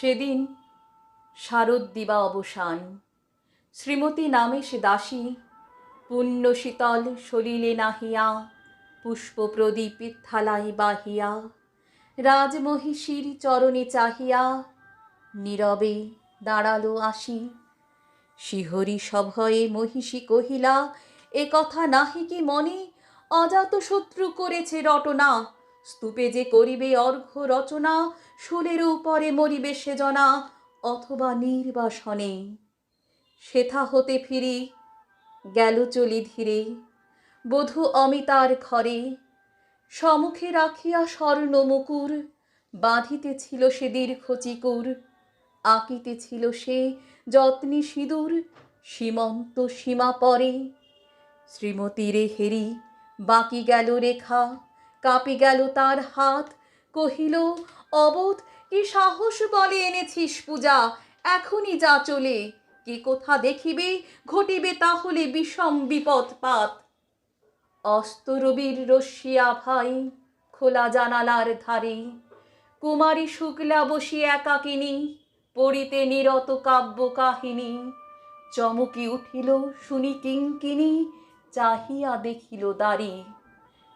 সেদিন শারদ দিবা অবসান। শ্রীমতী নামে সে দাসী, পুণ্য শীতল সলিলে নাহিয়া, পুষ্প প্রদীপ থালাই বাহিয়া, রাজমহিষীর চরণে চাহিয়া নীরবে দাঁড়াল আসি। শিহরি সভয়ে মহিষী কহিলা, এ কথা নাহি কি মনে? অজাত শত্রু করেছে রটনা। স্তূপে যে করিবে অর্ঘ্য রচনা, শুলের উপরে মরিবে সেজনা, অথবা নির্বাসনে। সেথা হতে ফিরি, গেল চলি ধীরে। বধূ অমিতার ঘরে, সমুখে রাখিয়া স্বর্ণ মুকুর, বাঁধিতেছিল সে দীর্ঘ চিকুর। আঁকিতেছিল সে যত্নে সিঁদুর, সীমন্ত সীমা পরে। শ্রীমতীরে হেরি, বাকি গেল রেখা। কাঁপে গেল তার হাত। কহিল, অবোধ, কি সাহস বলে এনেছিস পূজা? এখনই যা চলে। কে কোথা দেখিবে, ঘটিবে তাহলে বিষম বিপদ বিপদপাত। অস্তরবির রশ্মিয়া ভাই খোলা জানালার ধারে। কুমারী শুক্লা বসি একাকিনী, পড়িতে নিরত কাব্য কাহিনী। চমকি উঠিল শুনি কিঙ্কিনী, চাহিয়া দেখিল দাঁড়ি।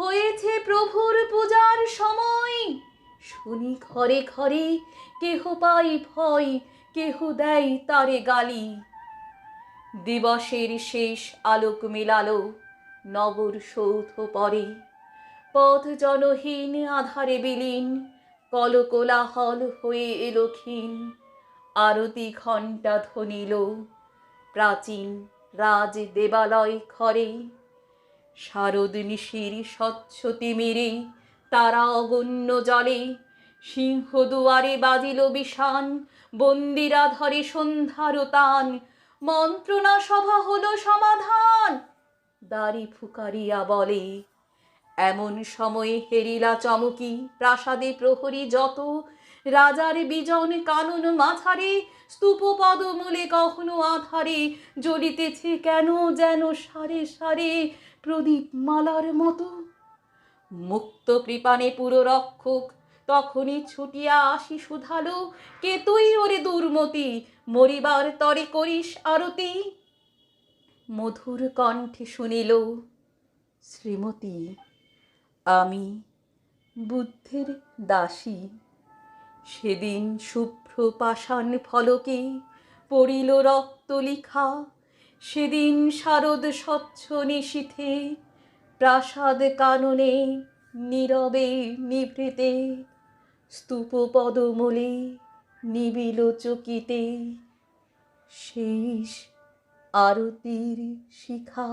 হয়েছে প্রভুর পূজার সময়। শুনি ঘরে ঘরে কেহ পাই ভয়, কেহ দেয় তারে গালি। দিবসের শেষ আলোক মেলালো নগর সৌধ পরে। পথ জনহীন আধারে বিলীন, কলকোলাহল হয়ে এলো ক্ষীণ। আরতি ঘণ্টা ধ্বনিল প্রাচীন রাজ দেবালয় ঘরে। শারদ নিশির স্বচ্ছ তিমিরে, তারা অগণ্য জলে সিংহ দুয়ারে বাজিল বিষান বন্দিরা ধরে সন্ধ্যার তান মন্ত্রণা সভা হলো সমাধান। দাড়ি ফুকারিয়া বলে, এমন সময়ে হেরিলা চমকি, প্রাসাদে প্রহরী যত রাজার বিজন কানন মাথারে স্তূপ পদমূলে কখনো আধারে, জ্বলিতেছে কেন যেন সারে সারে প্রদীপ মালার মতো। মুক্ত কৃপানে পুরো রক্ষক, তখনই ছুটিয়া আসি শুধালো কে তুই ওরে দুর্মতি, মরিবার তরে করিস আরতি। মধুর কণ্ঠে শুনিল, শ্রীমতী, আমি বুদ্ধের দাসী। সেদিন শুভ্র পাষাণ ফলকে পড়িল রক্ত লিখা। সেদিন শারদ স্বচ্ছ নিশীথে, প্রাসাদ কাননে, নীরবে নিভৃতে। স্তূপ পদমূলে নিবিল চকিতে। শেষ আরতির শিখা।